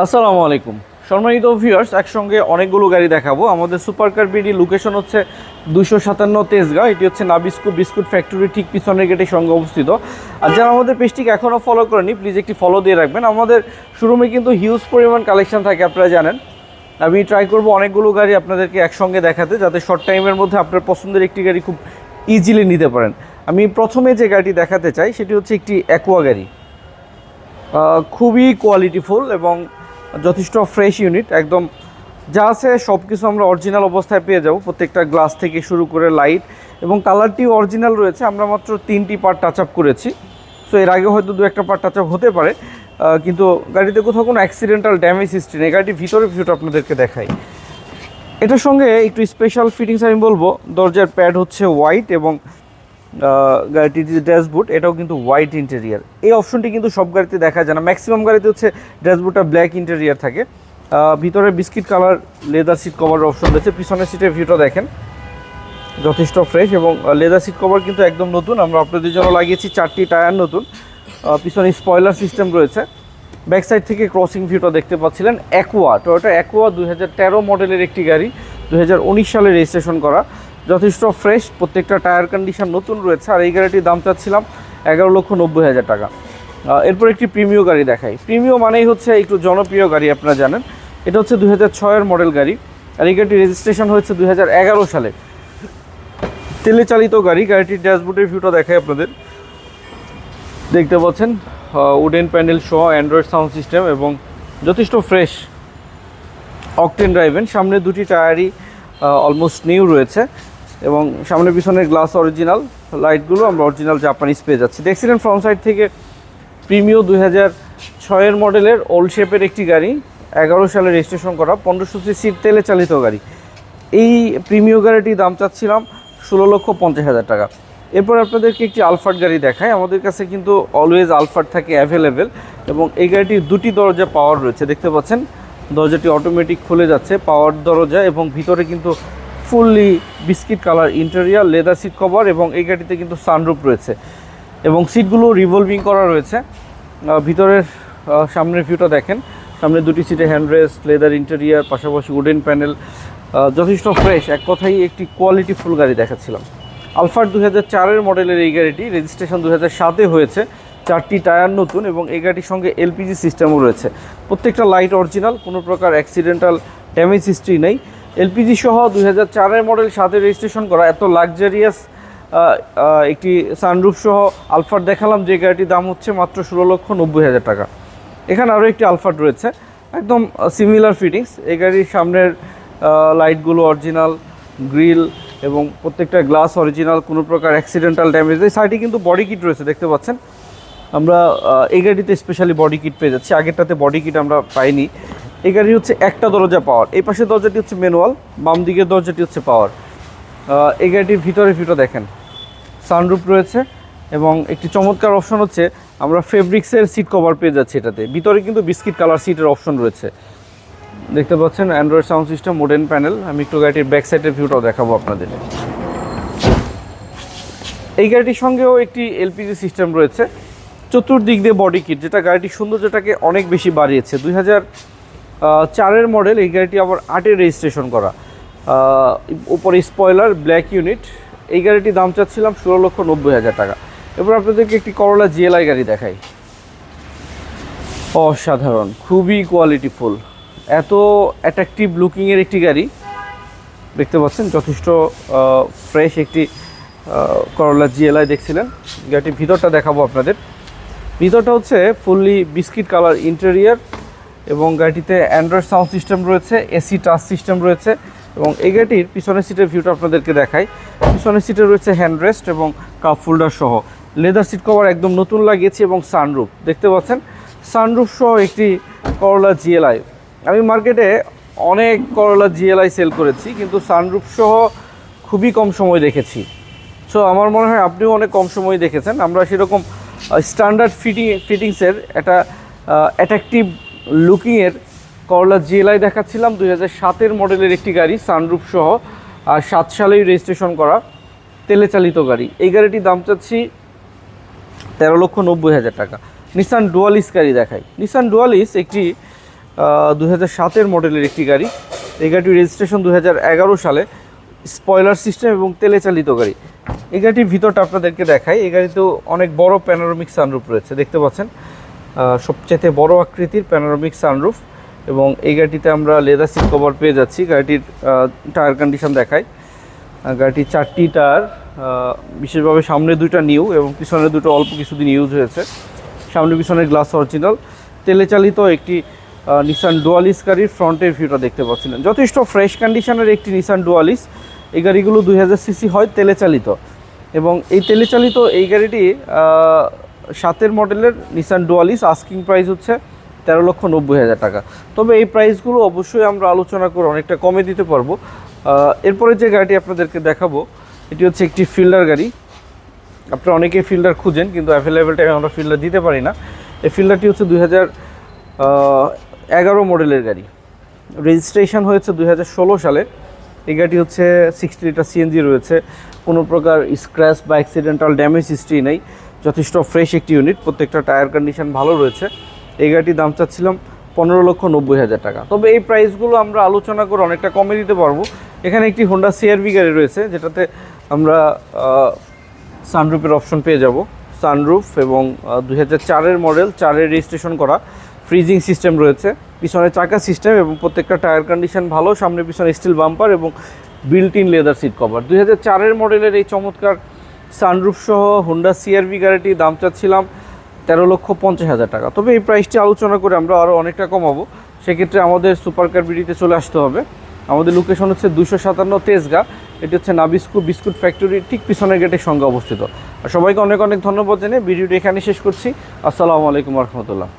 আসসালামু আলাইকুম। সম্মানিত ভিউয়ার্স একসঙ্গে অনেকগুলো গাড়ি দেখাবো। আমাদের সুপার কার বিডি লোকেশন হচ্ছে দুশো সাতান্ন তেজগাঁ এটি হচ্ছে নাবিস্কু বিস্কুট ফ্যাক্টরি ঠিক পিছনের গেটের সঙ্গে অবস্থিত। আর যারা আমাদের পেজটিকে এখনও ফলো করেনি প্লিজ একটি ফলো দিয়ে রাখবেন। আমাদের শোরুমে কিন্তু হিউজ পরিমাণ কালেকশন থাকে, আপনারা জানেন। আমি ট্রাই করব অনেকগুলো গাড়ি আপনাদেরকে একসঙ্গে দেখাতে, যাতে শর্ট টাইমের মধ্যে আপনার পছন্দের একটি গাড়ি খুব ইজিলি নিতে পারেন। আমি প্রথমে যে গাড়িটি দেখাতে চাই, সেটি হচ্ছে একটি অ্যাকোয়া গাড়ি। খুবই কোয়ালিটিফুল এবং যথেষ্ট ফ্রেশ ইউনিট একদম যা আছে সব কিছু আমরা অরিজিনাল অবস্থায় পেয়ে যাব। প্রত্যেকটা গ্লাস থেকে শুরু করে লাইট এবং কালারটিও অরিজিনাল রয়েছে। আমরা মাত্র তিনটি পার্ট টাচ আপ করেছি। সো এর আগে হয়তো দু একটা পার্ট টাচ আপ হতে পারে। কিন্তু গাড়িতে কোথাও কোনো অ্যাক্সিডেন্টাল ড্যামেজ হিস্ট্রি নেই। গাড়িটি ভিতরে ভিতরে আপনাদেরকে দেখাই। এটার সঙ্গে একটু স্পেশাল ফিটিংস আমি বলব। দরজার প্যাড হচ্ছে হোয়াইট এবং গাড়িটির ড্যাশবোর্ড, এটাও কিন্তু হোয়াইট ইন্টেরিয়ার এই অপশনটি কিন্তু সব গাড়িতে দেখা যায় না। ম্যাক্সিমাম গাড়িতে হচ্ছে ড্যাশবোর্ডটা ব্ল্যাক ইন্টেরিয়ার থাকে। ভিতরে বিস্কিট কালার লেদার সিট কভারের অপশন রয়েছে। পিছনের সিটের ভিউটা দেখেন। যথেষ্ট ফ্রেশ এবং লেদার সিট কভার কিন্তু একদম নতুন। আমরা আপনাদের জন্য লাগিয়েছি, চারটি টায়ার নতুন। পিছনে স্পয়লার সিস্টেম রয়েছে। ব্যাক সাইড থেকে ক্রসিং ভিউটা দেখতে পাচ্ছিলেন। অ্যাকোয়া টয়োটা অ্যাকোয়া দুই হাজার তেরো মডেলের একটি গাড়ি। দু হাজার উনিশ সালে রেজিস্ট্রেশন করা। যথেষ্ট ফ্রেশ, প্রত্যেকটা টায়ার কন্ডিশন নতুন রয়েছে, আর এই গাড়িটির দাম চাচ্ছিলাম এগারো লক্ষ নব্বই হাজার টাকা। এরপর একটি প্রিমিয় গাড়ি দেখাই। প্রিমিয় মানেই হচ্ছে একটু জনপ্রিয় গাড়ি আপনারা জানেন। এটা হচ্ছে দুই ছয়ের মডেল গাড়ি, আর এই গাড়িটি রেজিস্ট্রেশন হয়েছে দু হাজার এগারো সালে। তেলে চালিত গাড়ি, গাড়িটির ড্যাশবোর্ডের ভিউটা দেখাই আপনাদের। দেখতে পাচ্ছেন উডেন প্যানেল সহ অ্যান্ড্রয়েড সাউন্ড সিস্টেম এবং যথেষ্ট ফ্রেশ অকটেন ড্রাইভেন সামনে দুটি টায়ারই অলমোস্ট নিউ রয়েছে। এবং সামনে পিছনের গ্লাস অরিজিনাল লাইটগুলো আমরা অরিজিনাল জাপানিজ পেয়ে যাচ্ছি। দেখছিলেন ফ্রন্ট সাইড থেকে প্রিমিও দুই হাজার ছয়ের মডেলের ওল্ড শেপের একটি গাড়ি, এগারো সালে রেজিস্ট্রেশন করা, পনেরোশো সিসির তেলে চালিত গাড়ি। এই প্রিমিয় গাড়িটির দাম চাচ্ছিলাম ষোলো লক্ষ পঞ্চাশ হাজার টাকা। এরপর আপনাদেরকে একটি আলফার্ড গাড়ি দেখায় আমাদের কাছে কিন্তু অলওয়েজ আলফার্ড থাকে অ্যাভেলেবেল এবং এই গাড়িটির দুটি দরজা পাওয়ার রয়েছে। দেখতে পাচ্ছেন, দরজাটি অটোমেটিক খুলে যাচ্ছে পাওয়ার দরজা এবং ভিতরে কিন্তু fully biscuit colour interior leather seat cover এবং এই গাড়িতে কিন্তু সানরুপ রয়েছে। এবং সিটগুলো রিভলভিং করা রয়েছে। ভিতরের সামনের ভিউটা দেখেন। সামনে দুটি সিটে হ্যান্ডরেস্ট লেদার ইন্টেরিয়ার পাশাপাশি উডেন প্যানেল যথেষ্ট ফ্রেশ এক কথাই একটি কোয়ালিটি ফুল গাড়ি দেখাচ্ছিলাম। আলফার দু চারের মডেলের এই গাড়িটি রেজিস্ট্রেশন দু সাতে হয়েছে। চারটি টায়ার নতুন এবং এই গাড়ির সঙ্গে এলপিজি সিস্টেমও রয়েছে। প্রত্যেকটা লাইট অরিজিনাল কোনো প্রকার অ্যাক্সিডেন্টাল ড্যামেজ হিস্ট্রি নেই। এলপিজি সহ দুই হাজার চারের মডেল সাথে রেজিস্ট্রেশন করা এত লাক্সারিয়াস একটি সানরুফ সহ আলফার দেখালাম, যে গাড়িটির দাম হচ্ছে মাত্র ষোলো লক্ষ নব্বই হাজার টাকা। এখানে আরও একটি আলফাট রয়েছে, একদম সিমিলার ফিটিংস এই গাড়ির সামনের লাইটগুলো অরিজিনাল গ্রিল এবং প্রত্যেকটা গ্লাস অরিজিনাল কোনো প্রকার অ্যাক্সিডেন্টাল ড্যামেজ এই সাইডে কিন্তু বডি কিট রয়েছে, দেখতে পাচ্ছেন? আমরা এই গাড়িতে স্পেশালি বডি কিট পেয়ে যাচ্ছি। আগেরটাতে বডি কিট আমরা পাইনি। এই গাড়ি হচ্ছে একটা দরজা পাওয়ার। এই পাশের দরজাটি হচ্ছে ম্যানুয়াল বাম দিকের দরজাটি হচ্ছে পাওয়ার এই গাড়িটির ভিতরে ভিতরে দেখেন সানরুপ রয়েছে এবং একটি চমৎকার অপশন হচ্ছে আমরা ফেব্রিক্সের সিট কভার পেয়ে যাচ্ছি এটাতে। ভিতরে কিন্তু বিস্কিট কালার সিটের অপশন রয়েছে। দেখতে পাচ্ছেন অ্যান্ড্রয়েড সাউন্ড সিস্টেম মোডেন প্যানেল আমি একটু গাড়িটির ব্যাক সাইডের ভিউটাও দেখাবো আপনাদের। এই গাড়িটির সঙ্গেও একটি এলপিজি সিস্টেম রয়েছে। চতুর্দিক দিয়ে বডি কিট যেটা গাড়িটির সৌন্দর্যটাকে অনেক বেশি বাড়িয়েছে। দুই হাজার চারের মডেল এই গাড়িটি আবার আটের রেজিস্ট্রেশন করা। উপরে স্পয়লার ব্ল্যাক ইউনিট এই গাড়িটির দাম চাচ্ছিলাম ষোলো লক্ষ নব্বই হাজার টাকা। এবার আপনাদেরকে একটি করলা জিএলআই গাড়ি দেখাই। অসাধারণ, খুবই কোয়ালিটিফুল এত অ্যাট্রাকটিভ লুকিংয়ের একটি গাড়ি। দেখতে পাচ্ছেন, যথেষ্ট ফ্রেশ একটি করলা জিএলআই দেখছিলেন। গাড়িটির ভিতরটা দেখাবো আপনাদের। ভিতরটা হচ্ছে ফুললি বিস্কিট কালার ইন্টেরিয়ার এবং গাড়িটিতে অ্যান্ড্রয়েড সাউন্ড সিস্টেম রয়েছে এসি টাচ সিস্টেম রয়েছে এবং এই গাড়িটির পিছনের সিটের ভিউটা আপনাদেরকে দেখাই। পিছনের সিটে রয়েছে হ্যান্ডরেস্ট এবং কাপ ফোল্ডার সহ। লেদার সিট কভার একদম নতুন লাগিয়েছি এবং সানরুফ দেখতে পাচ্ছেন? সানরুফ সহ একটি করলা জিএলআই আমি মার্কেটে অনেক করলা জিএলআই সেল করেছি, কিন্তু সানরুফ সহ খুবই কম সময় দেখেছি। সো আমার মনে হয় আপনিও অনেক কম সময় দেখেছেন। আমরা সেরকম স্ট্যান্ডার্ড ফিটিং ফিটিংসের একটা অ্যাট্রাকটিভ লুকিংয়ের করলা জিএলআই দেখাচ্ছিলাম, দুই হাজার সাতের মডেলের একটি গাড়ি, সানরুফ সহ সাত সালেই রেজিস্ট্রেশন করা তেলে চালিত গাড়ি। এই গাড়িটির দাম চাচ্ছি তেরো লক্ষ নব্বই হাজার টাকা। নিসান ডুয়ালিস গাড়ি দেখাই। নিসান ডুয়ালিস একটি দু হাজার সাতের মডেলের একটি গাড়ি। এই গাড়িটির রেজিস্ট্রেশন দু হাজার এগারো সালে। স্পয়লার সিস্টেম এবং তেলে চালিত গাড়ি। এই গাড়িটির ভিতরটা আপনাদেরকে দেখাই। এই গাড়িতেও অনেক বড় প্যানোরামিক সানরুফ রয়েছে, দেখতে পাচ্ছেন? সবচেয়ে বড় আকৃতির প্যানোরামিক সানরুফ এবং এই গাড়িটিতে আমরা লেদার সিট কভার পেয়ে যাচ্ছি। গাড়িটির টায়ার কন্ডিশন আহ, গাড়িটির চারটি টায়ার বিশেষভাবে সামনে দুইটা নিউ এবং পিছনে দুটো অল্প কিছুদিন ইউজ হয়েছে। সামনে পিছনের গ্লাস অরিজিনাল তেলে চালিত একটি নিসান ডুয়ালিস গাড়ির ফ্রন্টের ভিউটা দেখতে পাচ্ছিলেন। যথেষ্ট ফ্রেশ কন্ডিশনের একটি নিসান ডুয়ালিস এই গাড়িগুলো দুই হাজার সিসি হয় তেলে চালিত। এবং এই তেলে চালিত এই গাড়িটি সাতের মডেলের নিসান ডুয়ালিস আস্কিং প্রাইস হচ্ছে তেরো লক্ষ নব্বই হাজার টাকা। তবে এই প্রাইসগুলো অবশ্যই আমরা আলোচনা করে অনেকটা কমে দিতে পারব। এরপরে যে গাড়িটি আপনাদেরকে দেখাবো, এটি হচ্ছে একটি ফিল্ডার গাড়ি। আপনারা অনেকে ফিল্ডার খুঁজেন, কিন্তু অ্যাভেলেবেল টাইমে আমরা ফিল্ডার দিতে পারি না। এই ফিল্ডারটি হচ্ছে দুই এগারো মডেলের গাড়ি। রেজিস্ট্রেশন হয়েছে দুই হাজার ষোলো সালে। এই গাড়িটি হচ্ছে সিক্সটি লিটার সিএনজি রয়েছে। কোনো প্রকার স্ক্র্যাচ বা অ্যাক্সিডেন্টাল ড্যামেজ হিস্ট্রি নেই। যথেষ্ট ফ্রেশ একটি ইউনিট প্রত্যেকটা টায়ার কন্ডিশন ভালো রয়েছে। এই গাড়িটির দাম চাচ্ছিলাম পনেরো লক্ষ নব্বই হাজার টাকা। তবে এই প্রাইসগুলো আমরা আলোচনা করে অনেকটা কমে দিতে পারব। এখানে একটি হোন্ডা সিআরভি গাড়ি রয়েছে, যেটাতে আমরা সানরুফের অপশন পেয়ে যাব। সানরুফ এবং দুই হাজার চারের মডেল চারের রেজিস্ট্রেশন করা ফ্রিজিং সিস্টেম রয়েছে। পিছনে চাকা সিস্টেম এবং প্রত্যেকটা টায়ার কন্ডিশন ভালো, সামনে পিছনে স্টিল বাম্পার এবং built in leather seat cover দুই হাজার চারের মডেলের এই চমৎকার সানরুফ সহ হোন্ডা সিআরভি গাড়িটির দাম চাচ্ছিলাম তেরো লক্ষ পঞ্চাশ হাজার টাকা। তবে এই প্রাইসটি আলোচনা করে আমরা আরও অনেকটা কমাবো। সেক্ষেত্রে আমাদের সুপার কার বিডিতে চলে আসতে হবে। আমাদের লোকেশন হচ্ছে দুশো সাতান্ন তেজগা। এটি হচ্ছে নাবিস্কু বিস্কুট ফ্যাক্টরি ঠিক পিছনের গেটের সঙ্গে অবস্থিত। আর সবাইকে অনেক অনেক ধন্যবাদ জেনে ভিডিওটি এখানে শেষ করছি। আসসালামু আলাইকুম রহমতুল্লাহ।